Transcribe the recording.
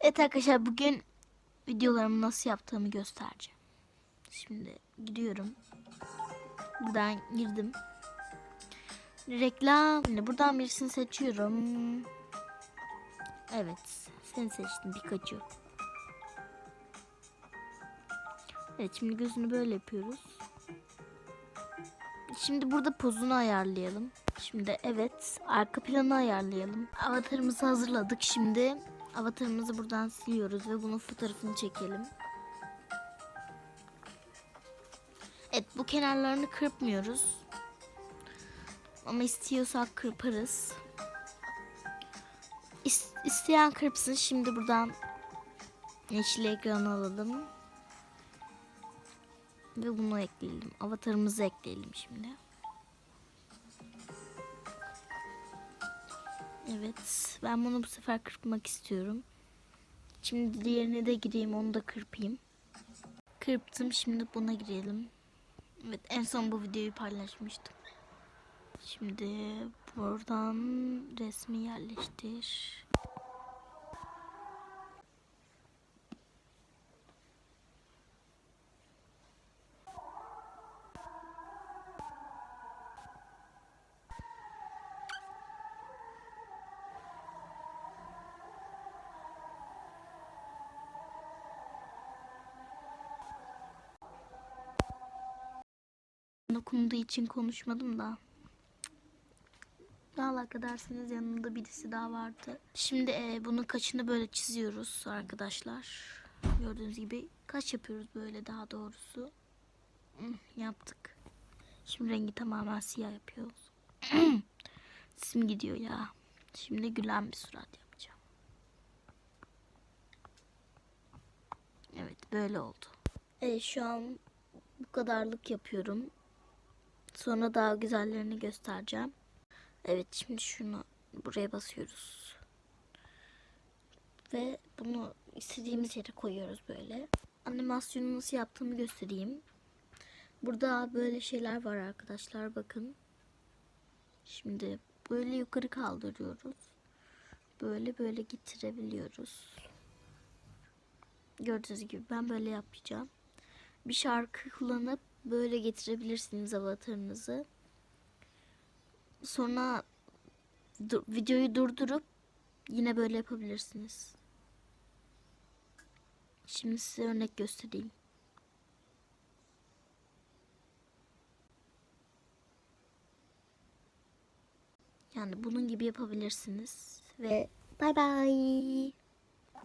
Evet arkadaşlar bugün videolarımı nasıl yaptığımı göstereceğim. Şimdi gidiyorum. Buradan girdim. Reklam. Şimdi buradan birisini seçiyorum. Evet. Seni seçtim Pikachu. Evet şimdi gözünü böyle yapıyoruz. Şimdi burada pozunu ayarlayalım. Şimdi evet arka planı ayarlayalım. Avatarımızı hazırladık. Şimdi avatarımızı buradan siliyoruz ve bunun fotoğrafını çekelim. Evet bu kenarlarını kırpmıyoruz. Ama istiyorsak kırparız. İs- isteyen kırpsın. Şimdi buradan yeşil ekranı alalım. Ve bunu ekleyelim. Avatarımızı ekleyelim şimdi. Evet. Ben bunu bu sefer kırpmak istiyorum. Şimdi diğerine de gireyim. Onu da kırpayım. Kırptım. Şimdi buna girelim. Evet. En son bu videoyu paylaşmıştım. Şimdi buradan resmi yerleştir. Dokunduğu için konuşmadım da. Ne alaka derseniz yanında birisi daha vardı. Şimdi e, bunun kaçını böyle çiziyoruz arkadaşlar. Gördüğünüz gibi kaç yapıyoruz böyle daha doğrusu. Hı, yaptık. Şimdi rengi tamamen siyah yapıyoruz. Sim gidiyor ya. Şimdi gülen bir surat yapacağım. Evet böyle oldu. Evet şu an bu kadarlık yapıyorum. Sonra daha güzellerini göstereceğim. Evet şimdi şunu buraya basıyoruz. Ve bunu istediğimiz yere koyuyoruz böyle. Animasyonu nasıl yaptığımı göstereyim. Burada böyle şeyler var arkadaşlar bakın. Şimdi böyle yukarı kaldırıyoruz. Böyle böyle getirebiliyoruz. Gördüğünüz gibi ben böyle yapacağım. Bir şarkı kullanıp böyle getirebilirsiniz avatarınızı. Sonra du- videoyu durdurup yine böyle yapabilirsiniz. Şimdi size örnek göstereyim. Yani bunun gibi yapabilirsiniz ve bay bay.